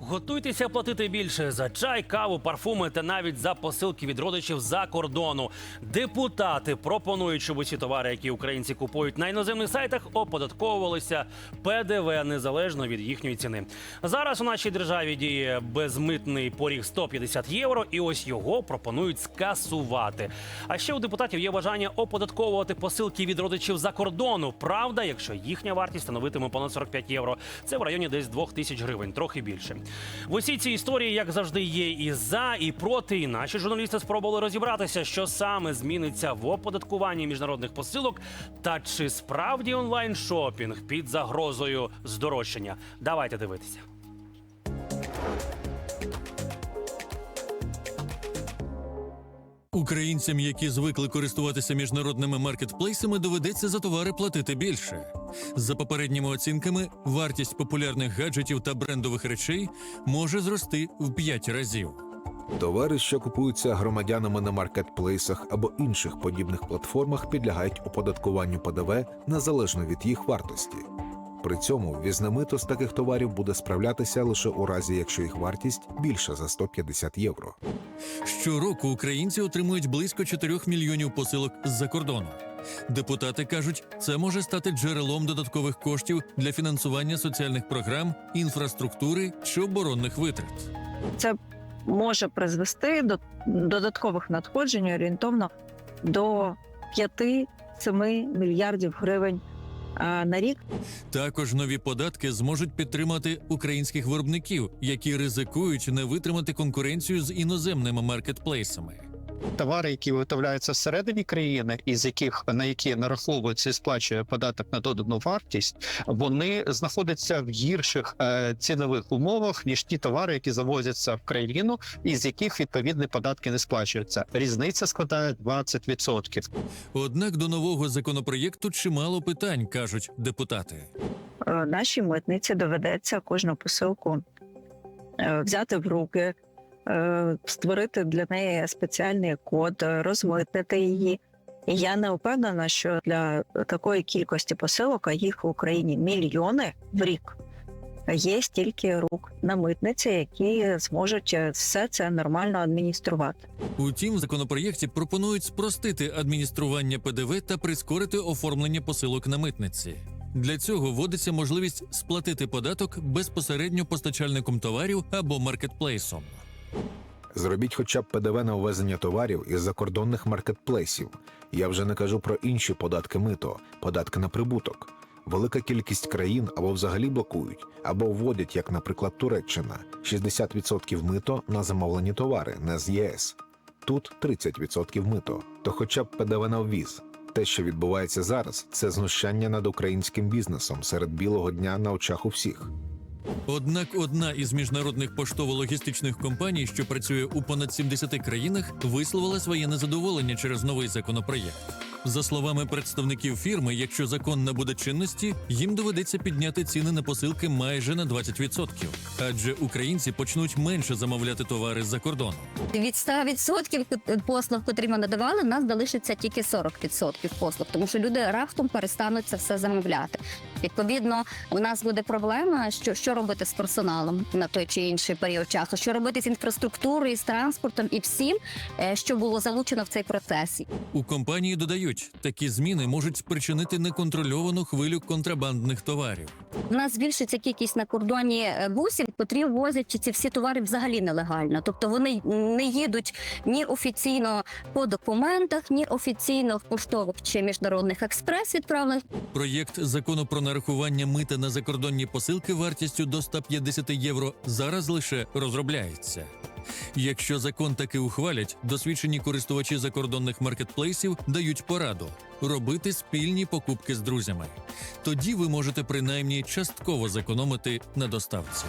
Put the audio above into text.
Готуйтеся платити більше за чай, каву, парфуми та навіть за посилки від родичів за кордону. Депутати пропонують, щоб усі товари, які українці купують на іноземних сайтах, оподатковувалися ПДВ незалежно від їхньої ціни. Зараз у нашій державі діє безмитний поріг 150 євро, і ось його пропонують скасувати. А ще у депутатів є бажання оподатковувати посилки від родичів за кордону. Правда, якщо їхня вартість становитиме понад 45 євро, це в районі десь 2 тисяч гривень, трохи більше. В усій цій історії, як завжди, є і за, і проти. І наші журналісти спробували розібратися, що саме зміниться в оподаткуванні міжнародних посилок, та чи справді онлайн шопінг під загрозою здорожчання. Давайте дивитися. Українцям, які звикли користуватися міжнародними маркетплейсами, доведеться за товари платити більше. За попередніми оцінками, вартість популярних гаджетів та брендових речей може зрости в 5 разів. Товари, що купуються громадянами на маркетплейсах або інших подібних платформах, підлягають оподаткуванню ПДВ незалежно від їх вартості. При цьому ввізне мито з таких товарів буде справлятися лише у разі, якщо їх вартість більша за 150 євро. Щороку українці отримують близько 4 мільйонів посилок з-за кордону. Депутати кажуть, це може стати джерелом додаткових коштів для фінансування соціальних програм, інфраструктури чи оборонних витрат. це може призвести до додаткових надходжень орієнтовно до 5-7 мільярдів гривень на рік. Також нові податки зможуть підтримати українських виробників, які ризикують не витримати конкуренцію з іноземними маркетплейсами. Товари, які виготовляються всередині країни, із яких на які нараховується і сплачує податок на додану вартість, вони знаходяться в гірших е, цінових умовах ніж ті товари, які завозяться в країну, із яких відповідні податки не сплачуються. Різниця складає 20%. Однак до нового законопроєкту чимало питань кажуть депутати. Е, Нашій митниці доведеться кожну посилку е, взяти в руки, створити для неї спеціальний код, е, розмитнити її. І я не впевнена, що для такої кількості посилок, а їх в Україні мільйони в рік, є стільки рук на митниці, які зможуть е, все це нормально адмініструвати. Утім, в законопроєкті пропонують спростити адміністрування ПДВ та прискорити оформлення посилок на митниці. Для цього вводиться можливість сплатити податок безпосередньо постачальником товарів або маркетплейсом. Зробіть хоча б ПДВ на ввезення товарів із закордонних маркетплейсів. Я вже не кажу про інші податки мито, податки на прибуток. Велика кількість країн або взагалі блокують, або вводять, як, наприклад, Туреччина, 60% мито на замовлені товари, не з ЄС. Тут 30% мито, то хоча б ПДВ на ввіз. Те, що відбувається зараз, це знущання над українським бізнесом серед білого дня на очах у всіх. Однак одна із міжнародних поштово-логістичних компаній, що працює у понад 70 країнах, висловила своє незадоволення через новий законопроєкт. За словами представників фірми, якщо закон набуде чинності, їм доведеться підняти ціни на посилки майже на 20%. Адже українці почнуть менше замовляти товари з-за кордону. Від 100% послуг, котрі ми надавали, нас залишиться тільки 40% послуг, тому що люди раптом перестануть це все замовляти. Відповідно, у нас буде проблема, що, що робити з персоналом на той чи інший період часу, що робити з інфраструктурою, з транспортом і всім, е, що було залучено в цей процес. У компанії додають, такі зміни можуть спричинити неконтрольовану хвилю контрабандних товарів. У нас збільшиться кількість на кордоні е, бусів, котрі возять ці всі товари взагалі нелегально. Тобто вони не їдуть ні офіційно по документах, ні офіційно в поштових чи міжнародних експрес відправлених. Проєкт закону про нарахування мита на закордонні посилки вартістю до 150 євро зараз лише розробляється. Якщо закон таки ухвалять, досвідчені користувачі закордонних маркетплейсів дають пораду робити спільні покупки з друзями. Тоді ви можете принаймні частково зекономити на доставці.